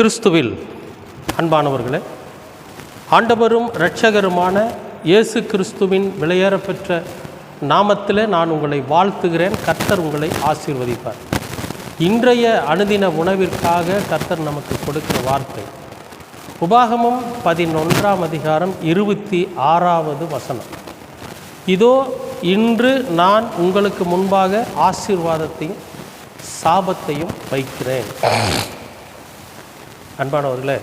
கிறிஸ்துவில் அன்பானவர்களே ஆண்டவரும் இரட்சகருமான இயேசு கிறிஸ்துவின் விலையேறப்பெற்ற நாமத்தில் நான் உங்களை வாழ்த்துகிறேன். கர்த்தர் உங்களை ஆசீர்வதிப்பார். இன்றைய அனுதின உணவிற்காக கர்த்தர் நமக்கு கொடுக்கிற வார்த்தை உபாகமும் பதினொன்றாம் அதிகாரம் இருபத்தி ஆறாவது வசனம். இதோ இன்று நான் உங்களுக்கு முன்பாக ஆசீர்வாதத்தையும் சாபத்தையும் வைக்கிறேன். அன்பானவர்களே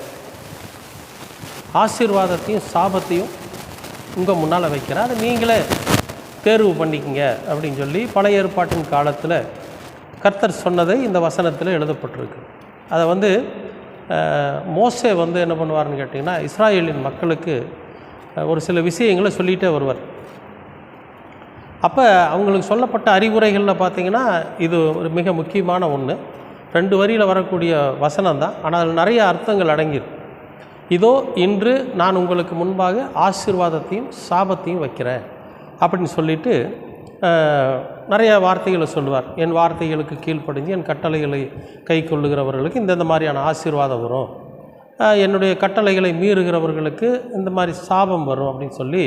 ஆசீர்வாதத்தையும் சாபத்தையும் உங்கள் முன்னால் வைக்கிறேன். அதை நீங்களே தேர்வு பண்ணிக்கங்க அப்படின்னு சொல்லி பழைய ஏற்பாட்டின் காலத்தில் கர்த்தர் சொன்னதை இந்த வசனத்தில் எழுதப்பட்டிருக்கு. அதை வந்து மோசே வந்து என்ன பண்ணுவார்னு கேட்டிங்கன்னா இஸ்ராயேலின் மக்களுக்கு ஒரு சில விஷயங்களை சொல்லிகிட்டே வருவார். அப்போ அவங்களுக்கு சொல்லப்பட்ட அறிவுரைகளில் பார்த்தீங்கன்னா இது ஒரு மிக முக்கியமான ஒன்று ரெண்டு வரியில் வரக்கூடிய வசனம் தான் ஆனால் அதில் நிறைய அர்த்தங்கள் அடங்கியிருக்கு. இதோ இன்று நான் உங்களுக்கு முன்பாக ஆசீர்வாதத்தையும் சாபத்தையும் வைக்கிறேன். அப்படின்னு சொல்லிட்டு நிறைய வார்த்தைகளை சொல்லுவார். என் வார்த்தைகளுக்கு கீழ்ப்படிஞ்சு என் கட்டளைகளை கை கொள்ளுகிறவர்களுக்கு இந்தந்த மாதிரியான ஆசீர்வாதம் வரும். என்னுடைய கட்டளைகளை மீறுகிறவர்களுக்கு இந்த மாதிரி சாபம் வரும் அப்படின்னு சொல்லி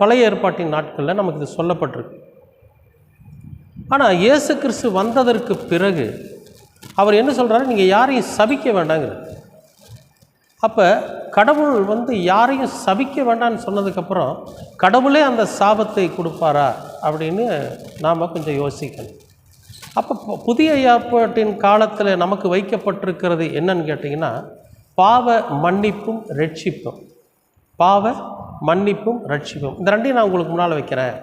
பழைய ஏற்பாட்டின் நாட்களில் நமக்கு இது சொல்லப்பட்டிருக்கு. ஆனால் இயேசு கிறிஸ்து வந்ததற்கு பிறகு அவர் என்ன சொல்கிறாரு நீங்கள் யாரையும் சபிக்க வேண்டாங்கிறார். அப்போ கடவுள் வந்து யாரையும் சபிக்க வேண்டாம்னு சொன்னதுக்கப்புறம் கடவுளே அந்த சாபத்தை கொடுப்பாரா அப்படின்னு நாம் கொஞ்சம் யோசிக்கணும். அப்போ புதிய ஏற்பாட்டின் காலத்தில் நமக்கு வைக்கப்பட்டிருக்கிறது என்னன்னு கேட்டிங்கன்னா பாவ மன்னிப்பும் ரட்சிப்பும். பாவ மன்னிப்பும் ரட்சிப்பும். இந்த ரெண்டையும் நான் உங்களுக்கு முன்னால் வைக்கிறேன்.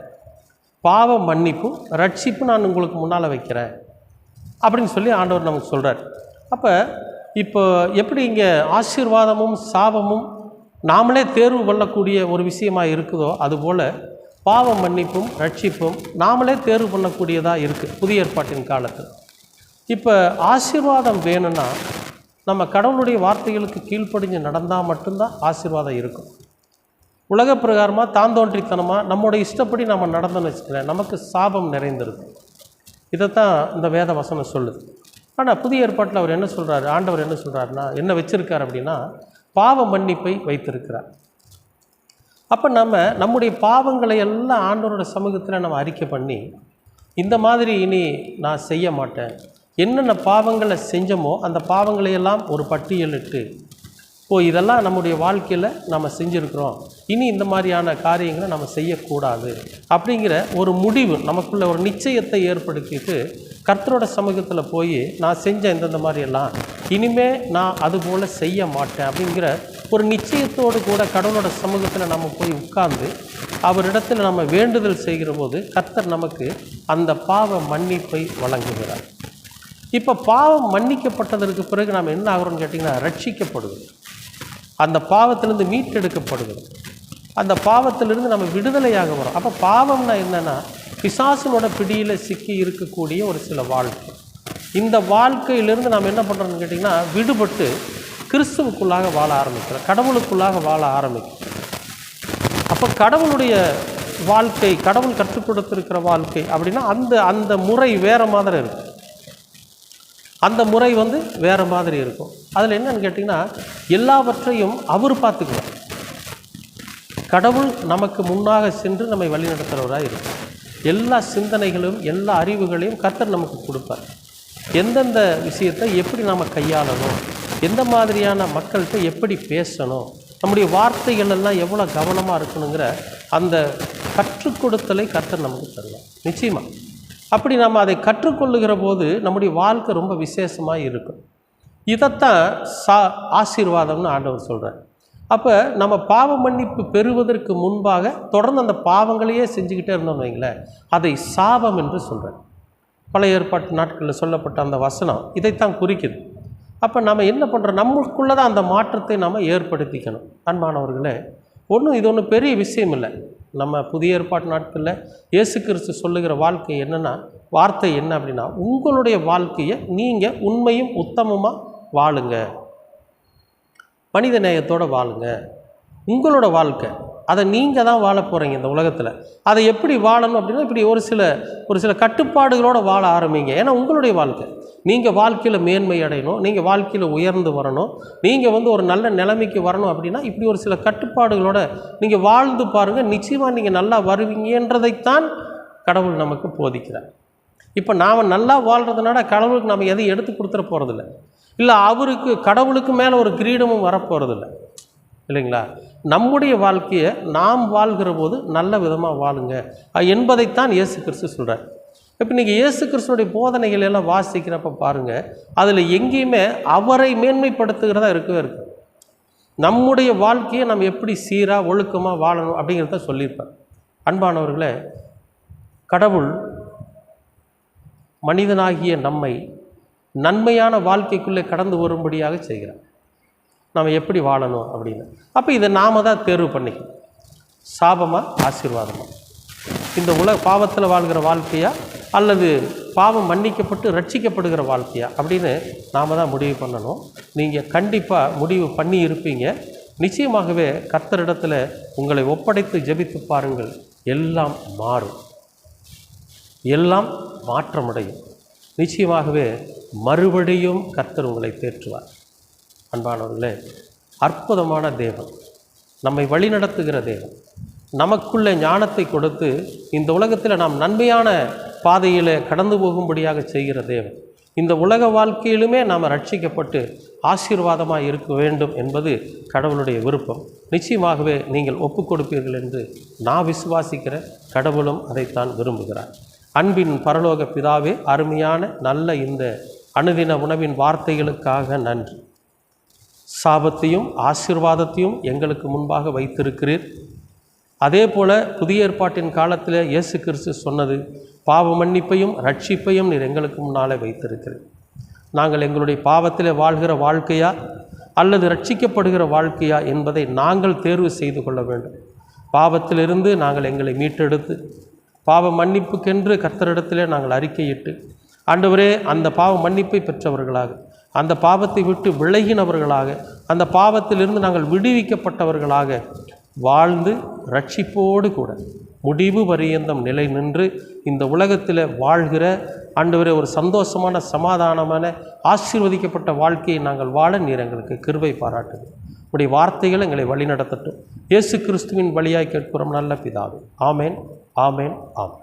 பாவ மன்னிப்பும் ரட்சிப்பும் நான் உங்களுக்கு முன்னால் வைக்கிறேன். அப்படின்னு சொல்லி ஆண்டவர் நமக்கு சொல்கிறார் அப்போ இப்போ எப்படி இங்கே ஆசீர்வாதமும் சாபமும் நாமளே தேர்வு கொள்ளக்கூடிய ஒரு விஷயமா இருக்குதோ அதுபோல் பாவ மன்னிப்பும் ரட்சிப்பும் நாமளே தேர்வு பண்ணக்கூடியதாக இருக்குது புதிய ஏற்பாட்டின் காலத்தில். இப்போ ஆசீர்வாதம் வேணும்னா நம்ம கடவுளுடைய வார்த்தைகளுக்கு கீழ்ப்படிஞ்சு நடந்தால் மட்டும்தான் ஆசீர்வாதம் இருக்கும். உலக பிரகாரமாக தாந்தோன்றித்தனமாக நம்மளோட இஷ்டப்படி நம்ம நடந்தோம்னு வச்சுக்கிறேன் நமக்கு சாபம் நிறைந்திருக்கு இதைத்தான் இந்த வேத வசனம் சொல்லுது. ஆனால் புதிய ஏற்பாட்டில் அவர் என்ன சொல்கிறாரு ஆண்டவர் என்ன சொல்கிறாருன்னா என்ன வச்சுருக்கார் அப்படின்னா பாவ மன்னிப்பை வைத்திருக்கிறார். அப்போ நம்ம நம்முடைய பாவங்களை எல்லாம் ஆண்டவரோட சமூகத்தில் நம்ம அறிக்கை பண்ணி இந்த மாதிரி இனி நான் செய்ய மாட்டேன். என்னென்ன பாவங்களை செஞ்சோமோ அந்த பாவங்களையெல்லாம் ஒரு பட்டியலிட்டு ஓ இதெல்லாம் நம்முடைய வாழ்க்கையில் நம்ம செஞ்சுருக்குறோம். இனி இந்த மாதிரியான காரியங்களை நம்ம செய்யக்கூடாது. அப்படிங்கிற ஒரு முடிவு நமக்குள்ள ஒரு நிச்சயத்தை ஏற்படுத்திட்டு கர்த்தரோட சமூகத்தில் போய் நான் செஞ்ச இந்தந்த மாதிரியெல்லாம் இனிமே நான் அதுபோல் செய்ய மாட்டேன் அப்படிங்கிற ஒரு நிச்சயத்தோடு கூட கடவுளோட சமூகத்தில் நம்ம போய் உட்கார்ந்து அவரிடத்தில் நம்ம வேண்டுதல் செய்கிற போது கர்த்தர் நமக்கு அந்த பாவ மன்னிப்பை வழங்குகிறார். இப்போ பாவம் மன்னிக்கப்பட்டதற்கு பிறகு நாம் என்ன ஆகிறோம்னு கேட்டிங்கன்னா ரட்சிக்கப்படுது அந்த பாவத்திலிருந்து மீட்டெடுக்கப்படுகிறது. அந்த பாவத்திலிருந்து நம்ம விடுதலையாக வரும். அப்போ பாவம்னா என்னன்னா பிசாசினோட பிடியில் சிக்கி இருக்கக்கூடிய ஒரு சில வாழ்க்கை. இந்த வாழ்க்கையிலிருந்து நாம் என்ன பண்ணுறோம்னு கேட்டிங்கன்னா விடுபட்டு கிறிஸ்துவுக்குள்ளாக வாழ ஆரம்பிக்கிறோம். கடவுளுக்குள்ளாக வாழ ஆரம்பிக்கிறோம். அப்போ கடவுளுடைய வாழ்க்கை கடவுள் கற்றுக் கொடுத்துருக்கிற வாழ்க்கை அப்படின்னா அந்த அந்த முறை வேறு மாதிரி இருக்கும். அந்த முறை வந்து வேறு மாதிரி இருக்கும். அதில் என்னன்னு கேட்டிங்கன்னா எல்லாவற்றையும் அவர் பார்த்துக்குவார். கடவுள் நமக்கு முன்னாக சென்று நம்மை வழிநடத்துகிறவராக இருக்கும் எல்லா சிந்தனைகளும் எல்லா அறிவுகளையும் கர்த்தர் நமக்கு கொடுப்பார். எந்தெந்த விஷயத்தை எப்படி நாம் கையாளணும்? எந்த மாதிரியான மக்கள்கிட்ட எப்படி பேசணும்? நம்முடைய வார்த்தைகள் எல்லாம் எவ்வளோ கவனமாக இருக்கணுங்கிற அந்த கற்றுக் கொடுத்தலை கர்த்தர் நமக்கு தருவார். நிச்சயமாக அப்படி நம்ம அதை கற்றுக்கொள்ளுகிற போது நம்முடைய வாழ்க்கை ரொம்ப விசேஷமாக இருக்கும். இதைத்தான் சா ஆசீர்வாதம்னு ஆண்டவர் சொல்கிறார் அப்போ நம்ம பாவ மன்னிப்பு பெறுவதற்கு முன்பாக தொடர்ந்து அந்த பாவங்களையே செஞ்சுக்கிட்டே இருந்தோம்னு வைங்களேன். அதை சாபம் என்று சொல்கிறேன் பழைய ஏற்பாட்டு நாட்களில் சொல்லப்பட்ட அந்த வசனம் இதைத்தான் குறிக்குது. அப்போ நம்ம என்ன பண்ணுறோம் நம்மளுக்குள்ளே தான் அந்த மாற்றத்தை நம்ம ஏற்படுத்திக்கணும். அன்பானவர்களே ஒன்றும் இது ஒன்றும் பெரிய விஷயம் இல்லை. நம்ம புதிய ஏற்பாட்டு நாட்களில் இயேசு கிறிஸ்து சொல்லுகிற வாழ்க்கை என்னென்னா வார்த்தை என்ன அப்படின்னா உங்களுடைய வாழ்க்கையை நீங்கள் உண்மையும் உத்தமமாக வாழுங்க. மனித நேயத்தோடு வாழுங்க. உங்களோட வாழ்க்கை. அதை நீங்கள் தான் வாழ போகிறீங்க இந்த உலகத்தில். அதை எப்படி வாழணும் அப்படின்னா இப்படி ஒரு சில ஒரு சில கட்டுப்பாடுகளோடு வாழ ஆரம்பிங்க. ஏன்னா உங்களுடைய வாழ்க்கை. நீங்கள் வாழ்க்கையில் மேன்மை அடையணும் நீங்கள் வாழ்க்கையில் உயர்ந்து வரணும் நீங்கள் வந்து ஒரு நல்ல நிலைமைக்கு வரணும் அப்படின்னா இப்படி ஒரு சில கட்டுப்பாடுகளோட நீங்கள் வாழ்ந்து பாருங்கள் நிச்சயமாக நீங்கள் நல்லா வருவீங்கன்றதைத்தான் கடவுள் நமக்கு போதிக்கிறார். இப்போ நாம் நல்லா வாழ்கிறதுனால கடவுளுக்கு நம்ம எதையும் எடுத்து கொடுத்துட போகிறதில்ல இல்லை அவருக்கு கடவுளுக்கு மேலே ஒரு கிரீடமும் வரப்போகிறதில்ல இல்லைங்களா? நம்முடைய வாழ்க்கையை நாம் வாழ்கிற போது நல்ல விதமாக வாழுங்க. என்பதைத்தான் இயேசு கிறிஸ்து சொல்கிறார் இப்போ நீங்கள் இயேசு கிறிஸ்துடைய போதனைகள் எல்லாம் வாசிக்கிறப்ப பாருங்கள் அதில் எங்கேயுமே அவரை மேன்மைப்படுத்துகிறதா இருக்கவே இருக்கு. நம்முடைய வாழ்க்கையை நம்ம எப்படி சீராக ஒழுக்கமாக வாழணும் அப்படிங்கிறத சொல்லியிருப்பார். அன்பானவர்களே கடவுள் மனிதனாகிய நம்மை நன்மையான வாழ்க்கைக்குள்ளே கடந்து வரும்படியாக செய்கிறார். நம்ம எப்படி வாழணும் அப்படின்னு. அப்போ இதை நாம தான் தேர்வு பண்ணிக்கணும். சாபமாக ஆசீர்வாதமாக இந்த உலக பாவத்தில் வாழ்கிற வாழ்க்கையா? அல்லது பாவம் மன்னிக்கப்பட்டு ரட்சிக்கப்படுகிற வாழ்க்கையா? அப்படின்னு நாம் தான் முடிவு பண்ணணும். நீங்கள் கண்டிப்பாக முடிவு பண்ணி இருப்பீங்க. நிச்சயமாகவே கர்த்தரிடத்தில் உங்களை ஒப்படைத்து ஜெபித்து பாருங்கள். எல்லாம் மாறும். எல்லாம் மாற்றமடையும். நிச்சயமாகவே மறுபடியும் கர்த்தர் உங்களை தேற்றுவார். அன்பானவர்களே அற்புதமான தேவன் நம்மை வழிநடத்துகிற தேவன். நமக்குள்ள ஞானத்தை கொடுத்து இந்த உலகத்தில் நாம் நன்மையான பாதையில் கடந்து போகும்படியாக செய்கிற தேவன். இந்த உலக வாழ்க்கையிலுமே நாம் ரட்சிக்கப்பட்டு ஆசீர்வாதமாக இருக்க வேண்டும் என்பது கடவுளுடைய விருப்பம். நிச்சயமாகவே நீங்கள் ஒப்புக் கொடுப்பீர்கள் என்று நான் விசுவாசிக்கிற கடவுளும் அதைத்தான் விரும்புகிறார். அன்பின் பரலோக பிதாவே அருமையான நல்ல இந்த அனுதின உணவின் வார்த்தைகளுக்காக நன்றி. சாபத்தையும் ஆசீர்வாதத்தையும் எங்களுக்கு முன்பாக வைத்திருக்கிறீர். அதே போல புதிய ஏற்பாட்டின் காலத்தில் இயேசு கிறிஸ்து சொன்னது பாவ மன்னிப்பையும் ரட்சிப்பையும் நீர் எங்களுக்கு முன்னாலே வைத்திருக்கிறீர். நாங்கள் எங்களுடைய பாவத்தில் வாழ்கிற வாழ்க்கையா அல்லது ரட்சிக்கப்படுகிற வாழ்க்கையா என்பதை நாங்கள் தேர்வு செய்து கொள்ள வேண்டும். பாவத்திலிருந்து நாங்கள் எங்களை மீட்டெடுத்து பாவ மன்னிப்புக்கென்று கர்த்தரிடத்திலே நாங்கள் அறிக்கையிட்டு ஆண்டவரே அந்த பாவ மன்னிப்பை பெற்றவர்களாக அந்த பாவத்தை விட்டு விலகினவர்களாக அந்த பாவத்திலிருந்து நாங்கள் விடுவிக்கப்பட்டவர்களாக வாழ்ந்து ரட்சிப்போடு கூட முடிவு பரியந்தம் நிலை நின்று இந்த உலகத்தில் வாழ்கிற ஆண்டவரே ஒரு சந்தோஷமான சமாதானமான ஆசீர்வதிக்கப்பட்ட வாழ்க்கையை நாங்கள் வாழ நீர் எங்களுக்கு கிருவை பாராட்டுது. உடைய வார்த்தைகள் எங்களை வழிநடத்தட்டும். இயேசு கிறிஸ்துவின் வழியாய் கேட்கிறோம் நல்ல பிதாவே. ஆமேன். ஆமேன் ஆம்